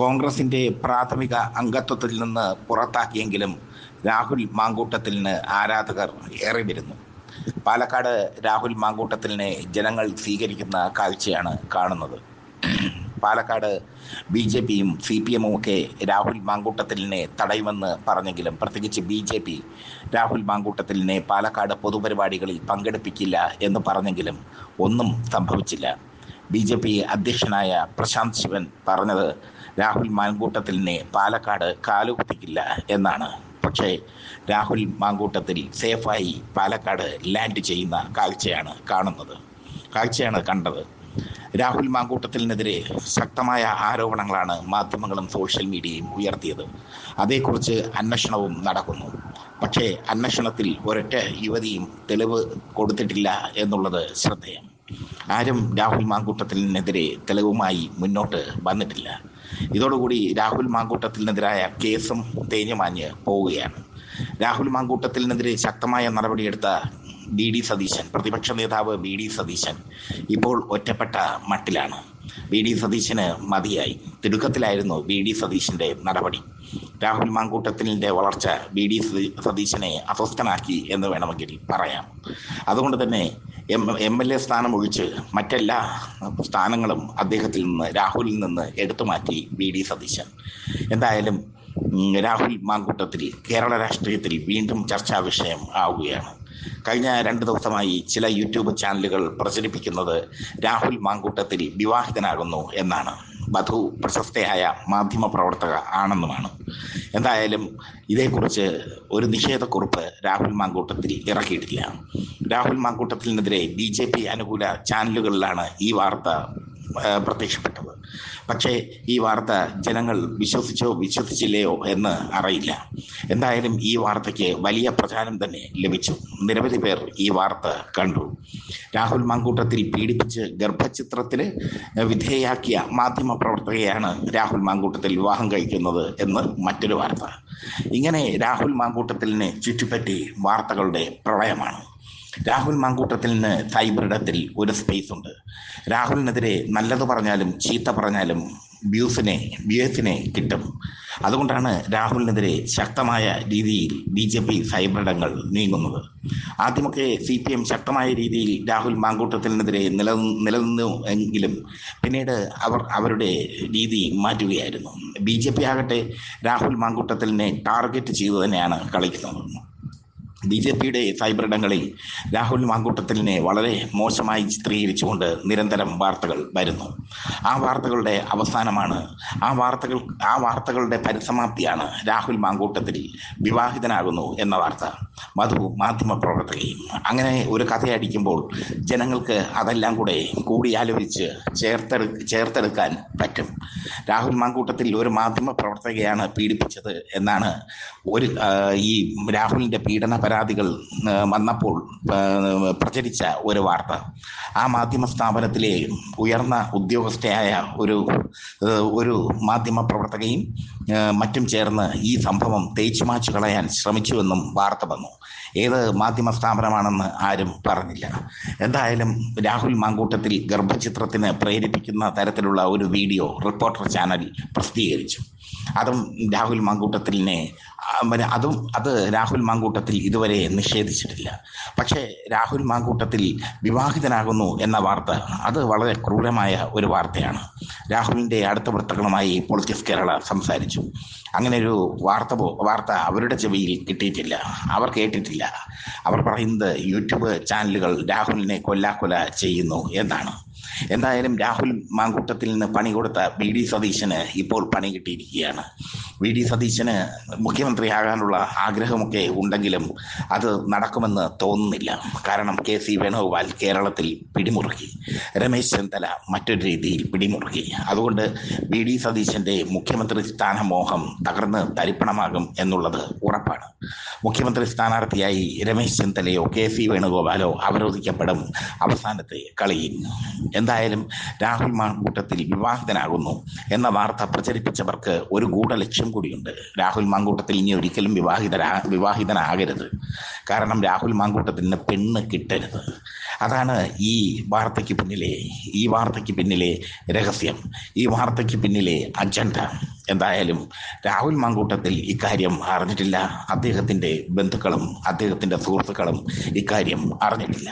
കോൺഗ്രസിന്റെ പ്രാഥമിക അംഗത്വത്തിൽ നിന്ന് പുറത്താക്കിയെങ്കിലും രാഹുൽ മാങ്കൂട്ടത്തിലിന് ആരാധകർ ഏറെ വരുന്നു. പാലക്കാട് രാഹുൽ മാങ്കൂട്ടത്തിലിനെ ജനങ്ങൾ സ്വീകരിക്കുന്ന കാഴ്ചയാണ് കാണുന്നത്. പാലക്കാട് ബി ജെ പിയും സി പി എമ്മും ഒക്കെ രാഹുൽ മാങ്കൂട്ടത്തിലിനെ തടയുമെന്ന് പറഞ്ഞെങ്കിലും പ്രത്യേകിച്ച് ബി ജെ പി രാഹുൽ മാങ്കൂട്ടത്തിലിനെ പാലക്കാട് പൊതുപരിപാടികളിൽ പങ്കെടുപ്പിക്കില്ല എന്ന് പറഞ്ഞെങ്കിലും ഒന്നും സംഭവിച്ചില്ല. ബി ജെ പി അധ്യക്ഷനായ പ്രശാന്ത് ശിവൻ പറഞ്ഞത് രാഹുൽ മാങ്കൂട്ടത്തിലിനെ പാലക്കാട് കാലുകുത്തിക്കില്ല എന്നാണ്. പക്ഷേ രാഹുൽ മാങ്കൂട്ടത്തിൽ സേഫായി പാലക്കാട് ലാൻഡ് ചെയ്യുന്ന കാഴ്ചയാണ് കാണുന്നത്. കാഴ്ചയാണ് കണ്ടത്. രാഹുൽ മാങ്കൂട്ടത്തിനെതിരെ ശക്തമായ ആരോപണങ്ങളാണ് മാധ്യമങ്ങളും സോഷ്യൽ മീഡിയയും ഉയർത്തിയത്. അതേക്കുറിച്ച് അന്വേഷണവും നടക്കുന്നു. പക്ഷേ അന്വേഷണത്തിൽ ഒരൊറ്റ യുവതിയും തെളിവ് കൊടുത്തിട്ടില്ല എന്നുള്ളത് ശ്രദ്ധേയം. ആരും രാഹുൽ മാങ്കൂട്ടത്തിനെതിരെ തെളിവുമായി മുന്നോട്ട് വന്നിട്ടില്ല. ഇതോടുകൂടി രാഹുൽ മാങ്കൂട്ടത്തിനെതിരായ കേസും തേഞ്ഞുമാഞ്ഞ് പോവുകയാണ്. രാഹുൽ മാങ്കൂട്ടത്തിനെതിരെ ശക്തമായ നടപടിയെടുത്ത ബി ഡി സതീശൻ പ്രതിപക്ഷ നേതാവ് ബി ഡി സതീശൻ ഇപ്പോൾ ഒറ്റപ്പെട്ട മട്ടിലാണ്. ബി ഡി സതീശന് മതിയായി. തിടുക്കത്തിലായിരുന്നു ബി ഡി സതീശന്റെ നടപടി. രാഹുൽ മാങ്കൂട്ടത്തിന്റെ വളർച്ച ബി ഡി സതീശനെ അസ്വസ്ഥനാക്കി എന്ന് വേണമെങ്കിൽ പറയാം. അതുകൊണ്ട് തന്നെ എം എം എൽ എ സ്ഥാനം ഒഴിച്ച് മറ്റെല്ലാ സ്ഥാനങ്ങളും അദ്ദേഹത്തിൽ നിന്ന് രാഹുലിൽ നിന്ന് എടുത്തു മാറ്റി വി ഡി സതീശൻ. എന്തായാലും രാഹുൽ മാങ്കൂട്ടത്തിൽ കേരള രാഷ്ട്രീയത്തിൽ വീണ്ടും ചർച്ചാ വിഷയം ആവുകയാണ്. കഴിഞ്ഞ രണ്ട് ദിവസമായി ചില യൂട്യൂബ് ചാനലുകൾ പ്രചരിപ്പിക്കുന്നത് രാഹുൽ മാങ്കൂട്ടത്തിൽ വിവാഹിതനാകുന്നു എന്നാണ്. വധു പ്രശസ്തയായ മാധ്യമ പ്രവർത്തക ആണെന്നുമാണ് എന്തായാലും ഇതേക്കുറിച്ച് ഒരു നിഷേധക്കുറിപ്പ് രാഹുൽ മാങ്കൂട്ടത്തിൽ ഇറക്കിയിട്ടില്ല രാഹുൽ മാങ്കൂട്ടത്തിനെതിരെ ബി ജെ പി അനുകൂല ചാനലുകളിലാണ് ഈ വാർത്ത പ്രത്യക്ഷപ്പെട്ടത്. പക്ഷേ ഈ വാർത്ത ജനങ്ങൾ വിശ്വസിച്ചോ വിശ്വസിച്ചില്ലയോ എന്ന് അറിയില്ല. എന്തായാലും ഈ വാർത്തയ്ക്ക് വലിയ പ്രചാരം തന്നെ ലഭിച്ചു. നിരവധി പേർ ഈ വാർത്ത കണ്ടു. രാഹുൽ മാങ്കൂട്ടത്തിൽ പീഡിപ്പിച്ച് ഗർഭചിത്രത്തിന് വിധേയാക്കിയ മാധ്യമ പ്രവർത്തകയാണ് രാഹുൽ മാങ്കൂട്ടത്തിൽ വിവാഹം കഴിക്കുന്നത് എന്ന് മറ്റൊരു വാർത്ത. ഇങ്ങനെ രാഹുൽ മാങ്കൂട്ടത്തിലിനെ ചുറ്റിപ്പറ്റി വാർത്തകളുടെ പ്രളയമാണ്. രാഹുൽ മാങ്കൂട്ടത്തിൽ നിന്ന് സൈബറിടത്തിൽ ഒരു സ്പേസ് ഉണ്ട്. രാഹുലിനെതിരെ നല്ലത് പറഞ്ഞാലും ചീത്ത പറഞ്ഞാലും വ്യൂസിനെ വ്യൂസിനെ കിട്ടും. അതുകൊണ്ടാണ് രാഹുലിനെതിരെ ശക്തമായ രീതിയിൽ ബി ജെ പി സൈബറിടങ്ങൾ നീങ്ങുന്നത്. ആദ്യമൊക്കെ സി പി എം ശക്തമായ രീതിയിൽ രാഹുൽ മാങ്കൂട്ടത്തിനെതിരെ നില നിലനിന്നു എങ്കിലും പിന്നീട് അവർ അവരുടെ രീതി മാറ്റുകയായിരുന്നു. ബി ജെ പി ആകട്ടെ രാഹുൽ മാങ്കൂട്ടത്തിനെ ടാർഗറ്റ് ചെയ്തു തന്നെയാണ് കളിക്കുന്നത്. ബി ജെ പിയുടെ സൈബറിടങ്ങളിൽ രാഹുൽ മാങ്കൂട്ടത്തിലിനെ വളരെ മോശമായി ചിത്രീകരിച്ചുകൊണ്ട് നിരന്തരം വാർത്തകൾ വരുന്നു. ആ വാർത്തകളുടെ അവസാനമാണ് ആ വാർത്തകൾ ആ വാർത്തകളുടെ പരിസമാപ്തിയാണ് രാഹുൽ മാങ്കൂട്ടത്തിൽ വിവാഹിതനാകുന്നു എന്ന വാർത്ത. മധു മാധ്യമ പ്രവർത്തകയും അങ്ങനെ ഒരു കഥയടിക്കുമ്പോൾ ജനങ്ങൾക്ക് അതെല്ലാം കൂടെ കൂടിയാലോചിച്ച് ചേർത്തെടു ചേർത്തെടുക്കാൻ പറ്റും. രാഹുൽ മാങ്കൂട്ടത്തിൽ ഒരു മാധ്യമ പ്രവർത്തകയാണ് പീഡിപ്പിച്ചത് എന്നാണ് ഒരു ഈ രാഹുലിന്റെ പീഡന പരാതികൾ വന്നപ്പോൾ പ്രചരിച്ച ഒരു വാർത്ത. ആ മാധ്യമ സ്ഥാപനത്തിലെ ഉയർന്ന ഉദ്യോഗസ്ഥയായ ഒരു ഒരു മാധ്യമ പ്രവർത്തകയും മറ്റും ചേർന്ന് ഈ സംഭവം തേച്ചു മാച്ചു കളയാൻ ശ്രമിച്ചുവെന്നും വാർത്ത വന്നു. ഏത് മാധ്യമ സ്ഥാപനമാണെന്ന് ആരും പറഞ്ഞില്ല. എന്തായാലും രാഹുൽ മാങ്കൂട്ടത്തിൽ ഗർഭചിത്രത്തിന് പ്രേരിപ്പിക്കുന്ന തരത്തിലുള്ള ഒരു വീഡിയോ റിപ്പോർട്ടർ ചാനൽ പ്രസിദ്ധീകരിച്ചു. അതും രാഹുൽ മാങ്കൂട്ടത്തിലിനെ അതും അത് രാഹുൽ മാങ്കൂട്ടത്തിൽ ഇതുവരെ നിഷേധിച്ചിട്ടില്ല. പക്ഷേ രാഹുൽ മാങ്കൂട്ടത്തിൽ വിവാഹിതനാകുന്നു എന്ന വാർത്ത അത് വളരെ ക്രൂരമായ ഒരു വാർത്തയാണ്. രാഹുലിന്റെ അടുത്ത വൃത്തങ്ങളുമായി പൊളിറ്റിക്സ് കേരള സംസാരിച്ചു. അങ്ങനെ ഒരു വാർത്ത വാർത്ത അവരുടെ ചെവിയിൽ കിട്ടിയിട്ടില്ല. അവർ കേട്ടിട്ടില്ല. അവർ പറയുന്നത് യൂട്യൂബ് ചാനലുകൾ രാഹുലിനെ കൊല്ലാക്കൊല ചെയ്യുന്നു എന്നാണ്. എന്തായാലും രാഹുൽ മാങ്കൂട്ടത്തിൽ നിന്ന് പണി കൊടുത്ത വി ഡി സതീശന് ഇപ്പോൾ പണി കിട്ടിയിരിക്കുകയാണ്. വി ഡി സതീശന് മുഖ്യമന്ത്രിയാകാനുള്ള ആഗ്രഹമൊക്കെ ഉണ്ടെങ്കിലും അത് നടക്കുമെന്ന് തോന്നുന്നില്ല. കാരണം കെ സി വേണുഗോപാൽ കേരളത്തിൽ പിടിമുറുക്കി. രമേശ് ചെന്നിത്തല മറ്റൊരു രീതിയിൽ പിടിമുറുക്കി. അതുകൊണ്ട് വി ഡി സതീശന്റെ മുഖ്യമന്ത്രി സ്ഥാനമോഹം തകർന്ന് തരിപ്പണമാകും എന്നുള്ളത് ഉറപ്പാണ്. മുഖ്യമന്ത്രി സ്ഥാനാർത്ഥിയായി രമേശ് ചെന്നിത്തലയോ കെ സി വേണുഗോപാലോ അവരോധിക്കപ്പെടും അവസാനത്തെ കളിയിൽ. എന്തായാലും രാഹുൽ മാങ്കൂട്ടത്തിൽ വിവാഹിതനാകുന്നു എന്ന വാർത്ത പ്രചരിപ്പിച്ചവർക്ക് ഒരു ഗൂഢലക്ഷ്യം കൂടിയുണ്ട്. രാഹുൽ മാങ്കൂട്ടത്തിൽ ഇനി ഒരിക്കലും വിവാഹിതരാ വിവാഹിതനാകരുത്. കാരണം രാഹുൽ മാങ്കൂട്ടത്തിന് പെണ്ണ് കിട്ടരുത്. അതാണ് ഈ വാർത്തയ്ക്ക് പിന്നിലെ ഈ വാർത്തയ്ക്ക് പിന്നിലെ രഹസ്യം. ഈ വാർത്തയ്ക്ക് പിന്നിലെ അജണ്ട. എന്തായാലും രാഹുൽ മാങ്കൂട്ടത്തിൽ ഇക്കാര്യം അറിഞ്ഞിട്ടില്ല. അദ്ദേഹത്തിന്റെ ബന്ധുക്കളും അദ്ദേഹത്തിന്റെ സുഹൃത്തുക്കളും ഇക്കാര്യം അറിഞ്ഞിട്ടില്ല.